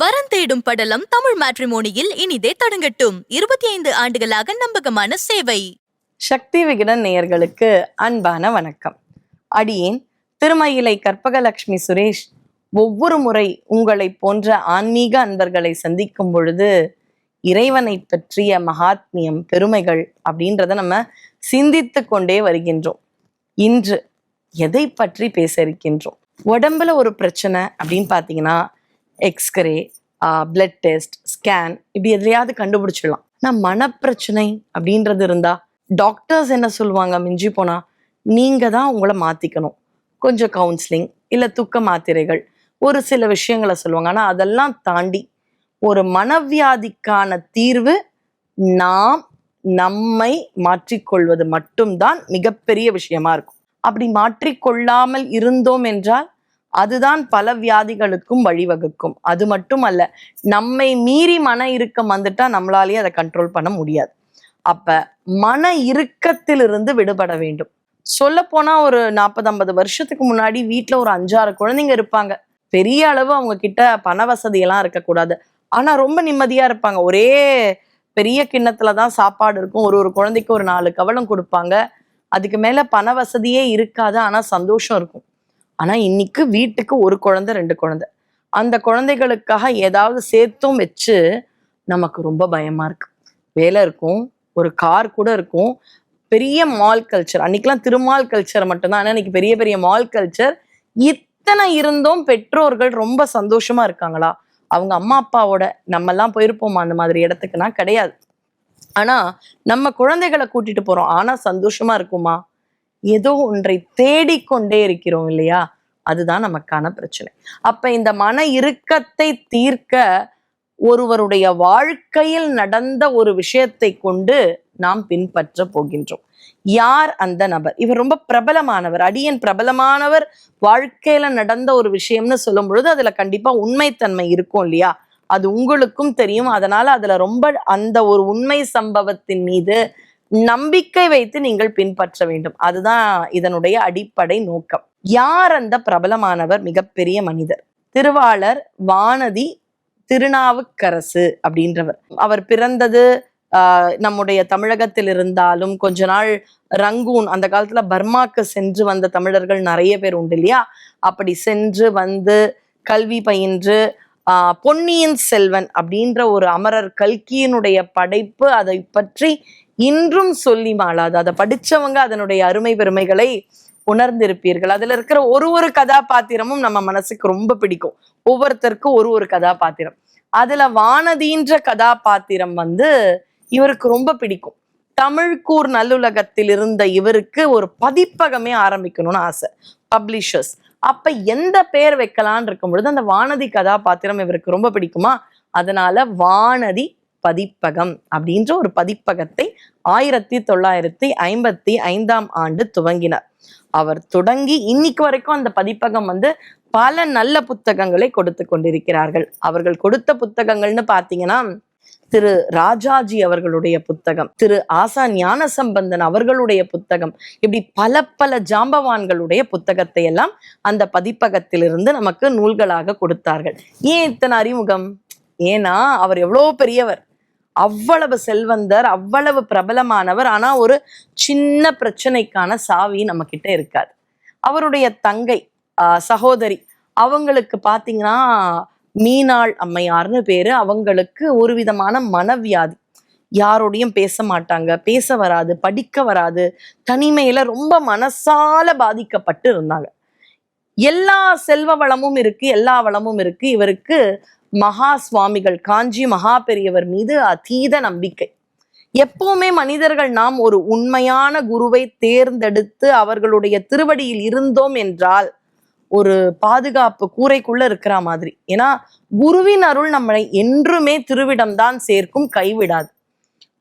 வரன் தேடும் படலம் தமிழ் மேட்ரிமோனியில் இனிதே தொடங்கட்டும். இருபத்தி ஐந்து ஆண்டுகளாக நம்பகமான சேவை. சக்தி விகடன் நேயர்களுக்கு அன்பான வணக்கம். அடியேன் திருமயிலை கற்பகலட்சுமி சுரேஷ் ஒவ்வொரு முறை உங்களை போன்ற ஆன்மீக அன்பர்களை சந்திக்கும் பொழுது இறைவனை பற்றிய மகாத்மியம் பெருமைகள் அப்படின்றத நம்ம சிந்தித்து கொண்டே வருகின்றோம். இன்று எதை பற்றி பேச இருக்கின்றோம்? உடம்புல ஒரு பிரச்சனை அப்படின்னு பார்த்தீங்கன்னா எக்ஸ்ரே பிளட் டெஸ்ட் ஸ்கேன் இப்படி எதுலையாவது கண்டுபிடிச்சிடலாம். ஆனால் மனப்பிரச்சனை அப்படின்றது இருந்தா டாக்டர்ஸ் என்ன சொல்லுவாங்க மிஞ்சி போனா நீங்க தான் உங்களை மாத்திக்கணும். கொஞ்சம் கவுன்சிலிங் இல்லை துக்க மாத்திரைகள் ஒரு சில விஷயங்களை சொல்லுவாங்க. ஆனால் அதெல்லாம் தாண்டி ஒரு மனவியாதிக்கான தீர்வு நாம் நம்மை மாற்றிக்கொள்வது மட்டும்தான் மிகப்பெரிய விஷயமா இருக்கும். அப்படி மாற்றிக்கொள்ளாமல் இருந்தோம் என்றால் அதுதான் பல வியாதிகளுக்கும் வழிவகுக்கும். அது மட்டும் அல்ல நம்மை மீறி மன இறுக்கம் வந்துட்டா நம்மளாலேயே அதை கண்ட்ரோல் பண்ண முடியாது. அப்ப மன இறுக்கத்திலிருந்து விடுபட வேண்டும். சொல்ல போனா ஒரு நாற்பது ஐம்பது வருஷத்துக்கு முன்னாடி வீட்டுல ஒரு அஞ்சாறு குழந்தைங்க இருப்பாங்க. பெரிய அளவு அவங்க கிட்ட பண வசதி எல்லாம் இருக்கக்கூடாது. ஆனா ரொம்ப நிம்மதியா இருப்பாங்க. ஒரே பெரிய கிண்ணத்துல தான் சாப்பாடு இருக்கும். ஒரு ஒரு குழந்தைக்கு ஒரு நாலு கவலம் கொடுப்பாங்க. அதுக்கு மேல பண வசதியே இருக்காது. ஆனா சந்தோஷம் இருக்கும். ஆனா இன்னைக்கு வீட்டுக்கு ஒரு குழந்தை ரெண்டு குழந்தை. அந்த குழந்தைகளுக்காக ஏதாவது சேர்த்தும் வச்சு நமக்கு ரொம்ப பயமா இருக்கு. வேலை இருக்கும் ஒரு கார் கூட இருக்கும். பெரிய மால் கல்ச்சர் அன்னைக்கெல்லாம் திருமால் கல்ச்சர் மட்டும்தான். ஆனால் இன்னைக்கு பெரிய பெரிய மால் கல்ச்சர் இத்தனை இருந்தும் பெற்றோர்கள் ரொம்ப சந்தோஷமா இருக்காங்களா? அவங்க அம்மா அப்பாவோட நம்ம எல்லாம் போயிருப்போமா? அந்த மாதிரி இடத்துக்குன்னா கிடையாது. ஆனா நம்ம குழந்தைகளை கூட்டிட்டு போறோம். ஆனா சந்தோஷமா இருக்குமா? ஏதோ ஒன்றை தேடிக்கொண்டே இருக்கிறோம் இல்லையா? அதுதான் நமக்கான பிரச்சனை. அப்ப இந்த மன இறுக்கத்தை தீர்க்க ஒருவருடைய வாழ்க்கையில் நடந்த ஒரு விஷயத்தை கொண்டு நாம் பின்பற்ற போகின்றோம். யார் அந்த நபர்? இவர் ரொம்ப பிரபலமானவர் அடியன் பிரபலமானவர் வாழ்க்கையில நடந்த ஒரு விஷயம்னு சொல்லும் பொழுது அதுல கண்டிப்பா உண்மைத்தன்மை இருக்கும் இல்லையா? அது உங்களுக்கும் தெரியும். அதனால அதுல ரொம்ப அந்த ஒரு உண்மை சம்பவத்தின் மீது நம்பிக்கை வைத்து நீங்கள் பின்பற்ற வேண்டும். அதுதான் இதனுடைய அடிப்படை நோக்கம். யார் அந்த பிரபலமானவர்? மிகப்பெரிய மனிதர். திருவாளர் வானதி திருநாவுக்கரசு அப்படின்றவர். அவர் பிறந்தது ஆஹ், நம்முடைய தமிழகத்தில் இருந்தாலும் கொஞ்ச நாள் ரங்கூன் அந்த காலத்துல பர்மாக்கு சென்று வந்த தமிழர்கள் நிறைய பேர் உண்டு இல்லையா? அப்படி சென்று வந்து கல்வி பயின்று ஆஹ், பொன்னியின் செல்வன் அப்படின்ற ஒரு அமரர் கல்கியினுடைய படைப்பு அதை பற்றி இன்றும் சொல்லி மாளாது. அதை படிச்சவங்க அதனுடைய அருமை பெருமைகளை உணர்ந்திருப்பீர்கள். அதுல இருக்கிற ஒரு ஒரு கதாபாத்திரமும் நம்ம மனசுக்கு ரொம்ப பிடிக்கும். ஒவ்வொருத்தருக்கும் ஒரு ஒரு கதாபாத்திரம். அதுல வானதின்ற கதாபாத்திரம் வந்து இவருக்கு ரொம்ப பிடிக்கும். தமிழ்கூர் நல்லுலகத்தில் இருந்த இவருக்கு ஒரு பதிப்பகமே ஆரம்பிக்கணும்னு ஆசை. பப்ளிஷர்ஸ் அப்ப எந்த பேர் வைக்கலான் இருக்கும் பொழுது அந்த வானதி கதாபாத்திரம் இவருக்கு ரொம்ப பிடிக்குமா? அதனால வானதி பதிப்பகம் அப்படின்ற ஒரு பதிப்பகத்தை ஆயிரத்தி தொள்ளாயிரத்தி ஐம்பத்தி ஐந்தாம் ஆண்டு துவங்கினார். அவர் தொடங்கி இன்னைக்கு வரைக்கும் அந்த பதிப்பகம் வந்து பல நல்ல புத்தகங்களை கொடுத்து கொண்டிருக்கிறார்கள். அவர்கள் கொடுத்த புத்தகங்கள்னு பார்த்தீங்கன்னா திரு ராஜாஜி அவர்களுடைய புத்தகம் திரு ஆசா ஞான சம்பந்தன் அவர்களுடைய புத்தகம் இப்படி பல பல ஜாம்பவான்களுடைய புத்தகத்தை எல்லாம் அந்த பதிப்பகத்திலிருந்து நமக்கு நூல்களாக கொடுத்தார்கள். ஏன் இத்தனை அறிமுகம்? ஏன்னா அவர் எவ்வளோ பெரியவர். அவ்வளவு செல்வந்தர் அவ்வளவு பிரபலமானவர். ஆனா ஒரு சின்ன பிரச்சனைக்கான சாவி நம்ம கிட்ட இருக்காது. அவருடைய தங்கை சகோதரி அவங்களுக்கு பாத்தீங்கன்னா மீனாள் அம்மையார்னு பேரு. அவங்களுக்கு ஒரு விதமான மனவியாதி. யாரோடையும் பேச மாட்டாங்க பேச வராது படிக்க வராது. தனிமையில ரொம்ப மனசால பாதிக்கப்பட்டு இருந்தாங்க. எல்லா செல்வ வளமும் இருக்கு எல்லா வளமும் இருக்கு. இவருக்கு மகா சுவாமிகள் காஞ்சி மகா பெரியவர் மீது அதீத நம்பிக்கை. எப்பவுமே மனிதர்கள் நாம் ஒரு உண்மையான குருவை தேர்ந்தெடுத்து அவர்களுடைய திருவடியில் இருந்தோம் என்றால் ஒரு பாதுகாப்பு கூரைக்குள்ள இருக்கிற மாதிரி. ஏன்னா குருவின் அருள் நம்மளை என்றுமே திருவிடம்தான் சேர்க்கும் கைவிடாது.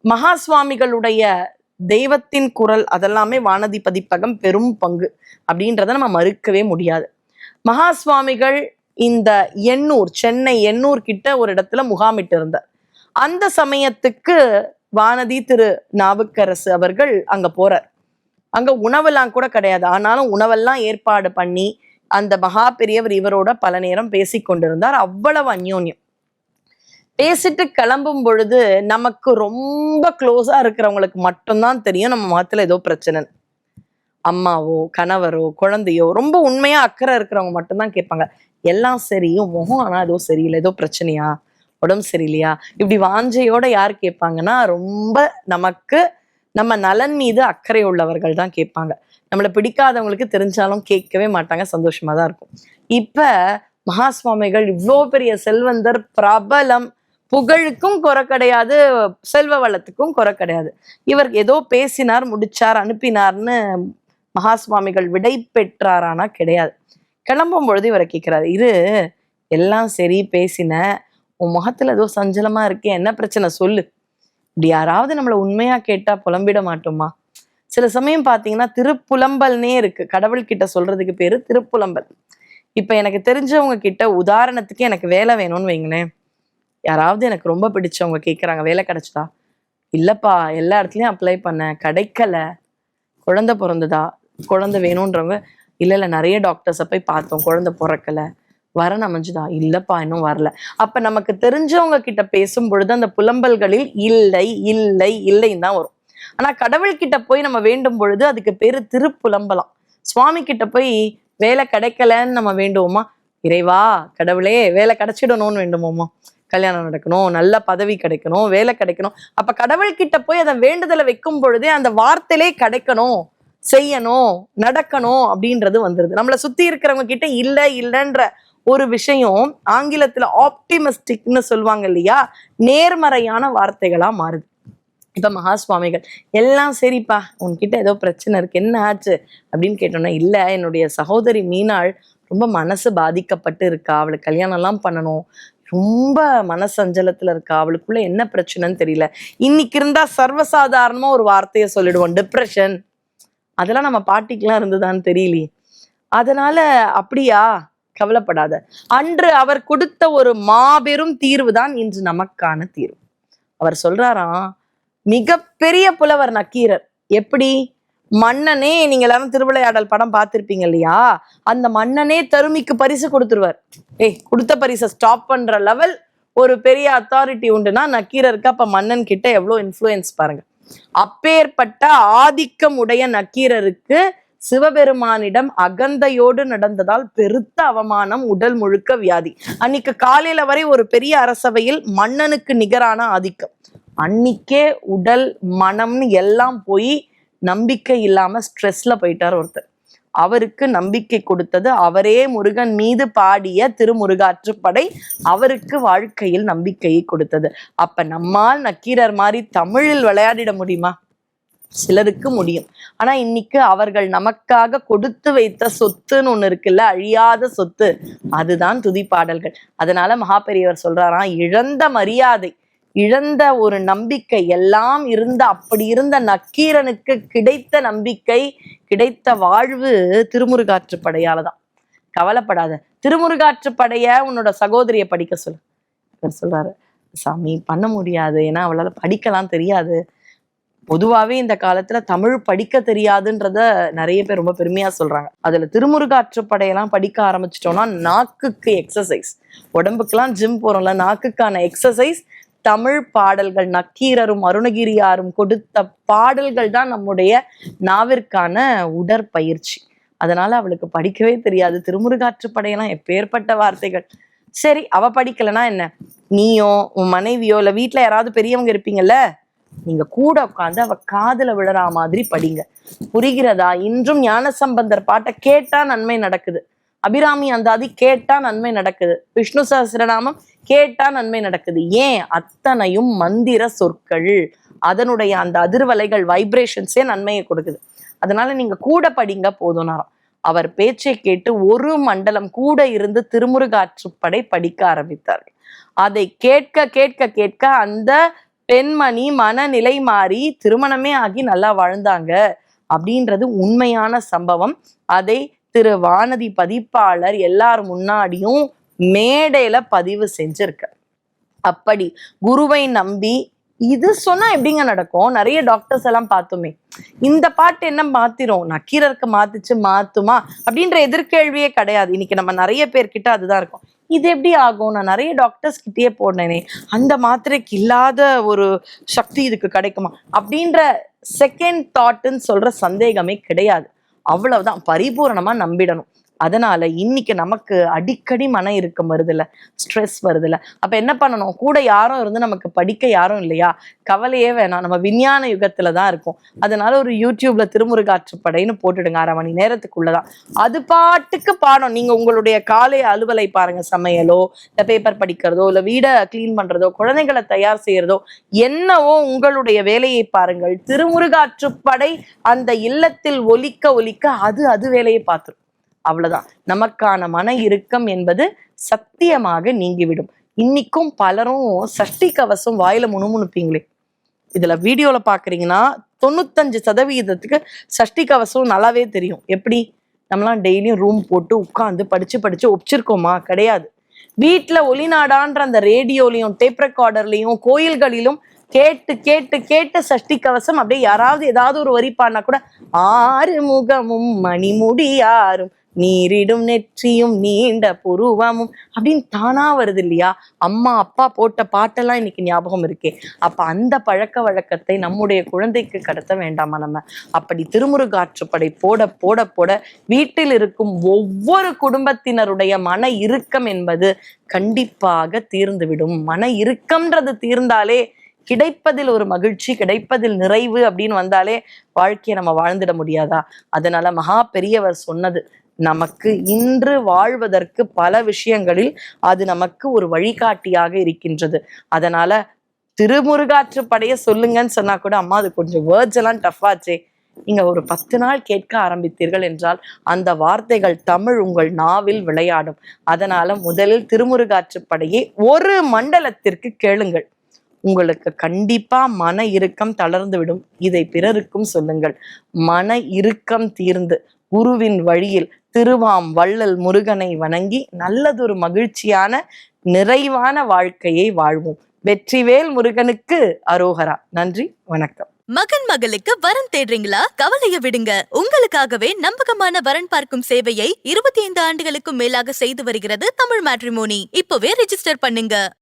மகா சுவாமிகளுடைய தெய்வத்தின் குரல் அதெல்லாமே வானதி பதிப்பகம் பெரும் பங்கு. அப்படின்றத நம்ம மறுக்கவே முடியாது. மகா சுவாமிகள் இந்த எண்ணூர் சென்னை எண்ணூர் கிட்ட ஒரு இடத்துல முகாமிட்டு இருந்தார். அந்த சமயத்துக்கு வானதி திரு நாவுக்கரசு அவர்கள் அங்க போறார். அங்க உணவெல்லாம் கூட கிடையாது. ஆனாலும் உணவெல்லாம் ஏற்பாடு பண்ணி அந்த மகா பெரியவர் இவரோட பல நேரம் பேசி கொண்டிருந்தார். அவ்வளவு அந்யோன்யம். பேசிட்டு கிளம்பும் பொழுது நமக்கு ரொம்ப க்ளோஸா இருக்கிறவங்களுக்கு மட்டும்தான் தெரியும் நம்ம மாத்துல ஏதோ பிரச்சனை. அம்மாவோ கணவரோ குழந்தையோ ரொம்ப உண்மையா அக்கறை இருக்கிறவங்க மட்டும்தான் கேட்பாங்க. எல்லாம் சரியும் முகம் ஆனா ஏதோ சரியில்லை ஏதோ பிரச்சனையா? உடம்பு சரியில்லையா? இப்படி வாஞ்சையோட யார் கேட்பாங்கன்னா ரொம்ப நமக்கு நம்ம நலன் மீது அக்கறை உள்ளவர்கள் தான் கேட்பாங்க. நம்மளை பிடிக்காதவங்களுக்கு தெரிஞ்சாலும் கேட்கவே மாட்டாங்க சந்தோஷமா தான் இருக்கும். இப்ப மகா சுவாமிகள் இவ்வளோ பெரிய செல்வந்தர் பிரபலம். புகழுக்கும் குறை கிடையாது செல்வ வளத்துக்கும் குறை கிடையாது. இவர் ஏதோ பேசினார் முடிச்சார் அனுப்பினார்னு மகா சுவாமிகள் விடை பெற்றாரானா கிடையாது. கிளம்பும் பொழுது இவரை கேட்கிறாரு இரு எல்லாம் சரி பேசின. உன் முகத்துல ஏதோ சஞ்சலமா இருக்கே. என்ன பிரச்சனை? சொல்லு. இப்படி யாராவது நம்மளை உண்மையா கேட்டா புலம்பிட மாட்டோமா? சில சமயம் பாத்தீங்கன்னா திருப்புலம்பல்னே இருக்கு. கடவுள் கிட்ட சொல்றதுக்கு பேரு திருப்புலம்பல். இப்ப எனக்கு தெரிஞ்சவங்க கிட்ட உதாரணத்துக்கு எனக்கு வேலை வேணும்னு வைங்களேன். யாராவது எனக்கு ரொம்ப பிடிச்சவங்க கேக்குறாங்க வேலை கிடைச்சதா? இல்லப்பா எல்லா இடத்துலயும் அப்ளை பண்ண கிடைக்கல. குழந்தை பிறந்ததா? குழந்தை வேணும்ன்றவங்க இல்லை இல்லை நிறைய டாக்டர்ஸை போய் பார்த்தோம். குழந்தை பிறக்கல. வரன் அமைஞ்சுதா இல்லைப்பா இன்னும் வரல. அப்ப நமக்கு தெரிஞ்சவங்க கிட்ட பேசும் பொழுது அந்த புலம்பல்களில் இல்லை இல்லை இல்லைன்னு தான் வரும். ஆனா கடவுள்கிட்ட போய் நம்ம வேண்டும் பொழுது அதுக்கு பேர் திருப்புலம்பலாம். சுவாமி கிட்ட போய் வேலை கிடைக்கலன்னு நம்ம வேண்டுவோமா? இறைவா கடவுளே வேலை கிடைச்சிடணும்னு வேண்டுமோமா? கல்யாணம் நடக்கணும் நல்ல பதவி கிடைக்கணும் வேலை கிடைக்கணும். அப்ப கடவுள்கிட்ட போய் அதை வேண்டுதலை வைக்கும் பொழுதே அந்த வார்த்தையிலே கிடைக்கணும். செய்யணும் நடக்கணும் அப்படின்றது வந்துருது. நம்மளை சுத்தி இருக்கிறவங்க கிட்ட இல்லை இல்லைன்ற ஒரு விஷயம் ஆங்கிலத்துல ஆப்டிமிஸ்டிக்னு சொல்லுவாங்க இல்லையா? நேர்மறையான வார்த்தைகளா மாறுது. இப்ப மகா சுவாமிகள் எல்லாம் சரிப்பா உன்கிட்ட ஏதோ பிரச்சனை இருக்கு என்ன ஆச்சு? அப்படின்னு கேட்டோம்னா இல்ல என்னுடைய சகோதரி மீனாள் ரொம்ப மனசு பாதிக்கப்பட்டு இருக்கா அவளுக்கு கல்யாணம் எல்லாம் பண்ணணும். ரொம்ப மனசஞ்சலத்துல இருக்கா அவளுக்குள்ள என்ன பிரச்சனைன்னு தெரியல. இன்னைக்கு இருந்தா சர்வசாதாரணமா ஒரு வார்த்தையை சொல்லிடுவோம் டிப்ரெஷன் அதெல்லாம் நம்ம பாட்டிக்கெல்லாம் இருந்ததான்னு தெரியலையே. அதனால அப்படியா? கவலைப்படாத. அன்று அவர் கொடுத்த ஒரு மாபெரும் தீர்வு தான் இன்று நமக்கான தீர்வு. அவர் சொல்றாராம் மிகப்பெரிய புலவர் நக்கீரர். எப்படி? மன்னனே நீங்க எல்லாரும் திருவிளையாடல் படம் பார்த்திருப்பீங்க இல்லையா? அந்த மன்னனே தருமிக்கு பரிசு கொடுத்துருவார். ஏய் கொடுத்த பரிசை ஸ்டாப் பண்ற லெவல் ஒரு பெரிய அத்தாரிட்டி உண்டுனா நக்கீரருக்கு அப்ப மன்னன் கிட்ட எவ்வளோ இன்ஃப்ளூயன்ஸ் பாருங்க. அப்பேற்பட்ட ஆதிக்கம் உடைய நக்கீரருக்கு சிவபெருமானிடம் அகந்தையோடு நடந்ததால் பெருத்த அவமானம் உடல் முழுக்க வியாதி. அன்னைக்கு காலையில வரை ஒரு பெரிய அரசவையில் மன்னனுக்கு நிகரான ஆதிக்கம். அன்னிக்கே உடல் மனம்னு எல்லாம் போய் நம்பிக்கை இல்லாம ஸ்ட்ரெஸ்ல போயிட்டார் ஒருத்தர். அவருக்கு நம்பிக்கை கொடுத்தது. அவரே முருகன் மீது பாடிய திருமுருகாற்றுப்படை அவருக்கு வாழ்க்கையில் நம்பிக்கையை கொடுத்தது. அப்ப நம்மால் நக்கீரர் மாதிரி தமிழில் விளையாடிட முடியுமா? சிலருக்கு முடியும். ஆனா இன்னைக்கு அவர்கள் நமக்காக கொடுத்து வைத்த சொத்துன்னு ஒண்ணு இருக்குல்ல அழியாத சொத்து. அதுதான் துதிப்பாடல்கள் அதனால மகாபெரியவர் சொல்றாராம் இழந்த மரியாதை. இழந்த ஒரு நம்பிக்கை எல்லாம் இருந்த அப்படி இருந்த நக்கீரனுக்கு கிடைத்த நம்பிக்கை கிடைத்த வாழ்வு திருமுருகாற்றுப்படையால தான். கவலைப்படாத. திருமுருகாற்றுப்படைய உன்னோட சகோதரியை படிக்க சொல்லு. இவர் சொல்றாரு சாமி பண்ண முடியாது. ஏன்னா அவளால படிக்கலாம் தெரியாது. பொதுவாகவே இந்த காலத்துல தமிழ் படிக்க தெரியாதுன்றத நிறைய பேர் ரொம்ப பெருமையா சொல்றாங்க. அதுல திருமுருகாற்றுப்படையெல்லாம் படிக்க ஆரம்பிச்சிட்டோம்னா நாக்குக்கு எக்ஸசைஸ் உடம்புக்கெல்லாம் ஜிம் போறோம்ல நாக்குக்கான எக்ஸசைஸ் தமிழ் பாடல்கள் நக்கீரரும் அருணகிரியாரும் கொடுத்த பாடல்கள் தான் நம்முடைய நாவிற்கான உடற்பயிற்சி. அதனால அவளுக்கு படிக்கவே தெரியாது. திருமுருகாற்றுப்படையெல்லாம் எப்பேற்பட்ட வார்த்தைகள். சரி அவ படிக்கலைன்னா என்ன? நீயோ உன் மனைவியோ இல்ல வீட்டில் யாராவது பெரியவங்க இருப்பீங்கல்ல? நீங்க கூட உட்காந்து அவ காதல விழற மாதிரி படிங்க. புரிகிறதா? இன்றும் ஞானசம்பந்தர் பாட்டை கேட்டா நன்மை நடக்குது. அபிராமி அந்தாதி கேட்டா நன்மை நடக்குது. விஷ்ணு சஹசிரநாமம் கேட்டா நன்மை நடக்குது. ஏன்? அத்தனையும் மந்திர சொற்கள். அதனுடைய அந்த அதிர்வலைகள் வைப்ரேஷன்ஸே நன்மையை கொடுக்குது. அதனால நீங்க கூட படிங்க போதும்னாராம் அவர் பேச்சை கேட்டு ஒரு மண்டலம் கூட இருந்து திருமுருகாற்றுப்படை படிக்க ஆரம்பித்தார்கள். அதை கேட்க கேட்க கேட்க அந்த பெண்மணி மனநிலை மாறி திருமணமே ஆகி நல்லா வாழ்ந்தாங்க. அப்படின்றது உண்மையான சம்பவம். அதை திரு வானதி பதிப்பாளர் எல்லார் முன்னாடியும் மேடையில பதிவு செஞ்சிருக்க அப்படி குருவை நம்பி இது சொன்னா எப்படிங்க நடக்கும்? நிறைய டாக்டர்ஸ் எல்லாம் பார்த்தோமே இந்த பாட்டு என்ன மாத்திரும்? நக்கீரருக்கு மாத்துச்சு மாத்துமா? அப்படின்ற எதிர்கேள்வியே கிடையாது. இன்னைக்கு நம்ம நிறைய பேர்கிட்ட அதுதான் இருக்கும். இது எப்படி ஆகும்? நான் நிறைய டாக்டர்ஸ் கிட்டேயே போனேனே அந்த மாத்திரைக்கு இல்லாத ஒரு சக்தி இதுக்கு கிடைக்குமா? அப்படின்ற செகண்ட் தாட்டுன்னு சொல்ற சந்தேகமே கிடையாது. அவ்வளவுதான். பரிபூரணமா நம்பிடணும். அதனால இன்னைக்கு நமக்கு அடிக்கடி மன இறுக்கம் வருதுல்ல ஸ்ட்ரெஸ் வருதுல்ல. அப்ப என்ன பண்ணணும்? கூட யாரும் இருந்து நமக்கு படிக்க யாரும் இல்லையா? கவலையே வேணாம். நம்ம விஞ்ஞான யுகத்துல தான் இருக்கோம். அதனால ஒரு யூடியூப்ல திருமுருகாற்றுப்படைன்னு போட்டுடுங்க. அரை மணி நேரத்துக்குள்ளதான். அது பாட்டுக்கு பாடம் நீங்க உங்களுடைய காலை அலுவலை பாருங்க. சமையலோ இந்த பேப்பர் படிக்கிறதோ இல்ல வீடை க்ளீன் பண்றதோ குழந்தைகளை தயார் செய்யறதோ என்னவோ உங்களுடைய வேலையை பாருங்கள். திருமுருகாற்றுப்படை அந்த இல்லத்தில் ஒலிக்க ஒலிக்க அது அது வேலையை பார்த்துரும். அவ்வளவுதான். நமக்கான மன இறுக்கம் என்பது சத்தியமாக நீங்கிவிடும். இன்னைக்கும் பலரும் சஷ்டி கவசம் வாயில முணுமுணுப்பீங்களே. இதுல வீடியோல பாக்குறீங்கன்னா தொண்ணூத்தஞ்சு சதவீதத்துக்கு சஷ்டி கவசம் நல்லாவே தெரியும். எப்படி? நம்மளாம் டெய்லியும் ரூம் போட்டு உட்காந்து படிச்சு படிச்சு ஒப்பிச்சிருக்கோமா? கிடையாது. வீட்டுல ஒளிநாடான்ற அந்த ரேடியோலையும் டேப் ரெக்கார்டர்லையும் கோயில்களிலும் கேட்டு கேட்டு கேட்டு சஷ்டி கவசம் அப்படியே யாராவது ஏதாவது ஒரு வரி பாடினா கூட ஆறு முகமும் ஆறும் நீரிடும் நெற்றியும் நீண்ட புருவமும் அப்படின்னு தானா வருது இல்லையா? அம்மா அப்பா போட்ட பாட்டெல்லாம் இன்னைக்கு ஞாபகம் இருக்கே. அப்ப அந்த பழக்க வழக்கத்தை நம்முடைய குழந்தைக்கு கடத்த வேண்டாமா நம்ம? அப்படி திருமுருகாற்றுப்படை போட போட போட வீட்டில் இருக்கும் ஒவ்வொரு குடும்பத்தினருடைய மன இறுக்கம் என்பது கண்டிப்பாக தீர்ந்துவிடும். மன இறுக்கம்ன்றது தீர்ந்தாலே கிடைப்பதில் ஒரு மகிழ்ச்சி கிடைப்பதில் நிறைவு அப்படின்னு வந்தாலே வாழ்க்கையை நம்ம வாழ்ந்துட முடியாதா? அதனால மகா பெரியவர் சொன்னது நமக்கு இன்று வாழ்வதற்கு பல விஷயங்களில் அது நமக்கு ஒரு வழிகாட்டியாக இருக்கின்றது. அதனால திருமுருகாற்று படைய சொல்லுங்கன்னு சொன்னா கூட அம்மா அது கொஞ்சம் வேர்ட்ஸ் எல்லாம் டஃபாச்சே நீங்க ஒரு பத்து நாள் கேட்க ஆரம்பித்தீர்கள் என்றால் அந்த வார்த்தைகள் தமிழ் உங்கள் நாவில் விளையாடும். அதனால முதலில் திருமுருகாற்று படையை ஒரு மண்டலத்திற்கு கேளுங்கள். உங்களுக்கு கண்டிப்பா மன இறுக்கம் தளர்ந்து விடும். இதை பிறருக்கும் சொல்லுங்கள். மன இறுக்கம் தீர்ந்து குருவின் வழியில் திருவாம் வள்ளல் முருகனை வணங்கி நல்லதொரு மகிழ்ச்சியான நிறைவான வாழ்க்கையை வாழ்வோம். வெற்றிவேல் முருகனுக்கு அரோகரா. நன்றி வணக்கம். மகன் மகளுக்கு வரன் தேடுறீங்களா? கவலைய விடுங்க. உங்களுக்காகவே நம்பகமான வரன் பார்க்கும் சேவையை இருபத்தி ஐந்து ஆண்டுகளுக்கும் மேலாக செய்து வருகிறது தமிழ் மேட்ரிமோனி. இப்பவே ரெஜிஸ்டர் பண்ணுங்க.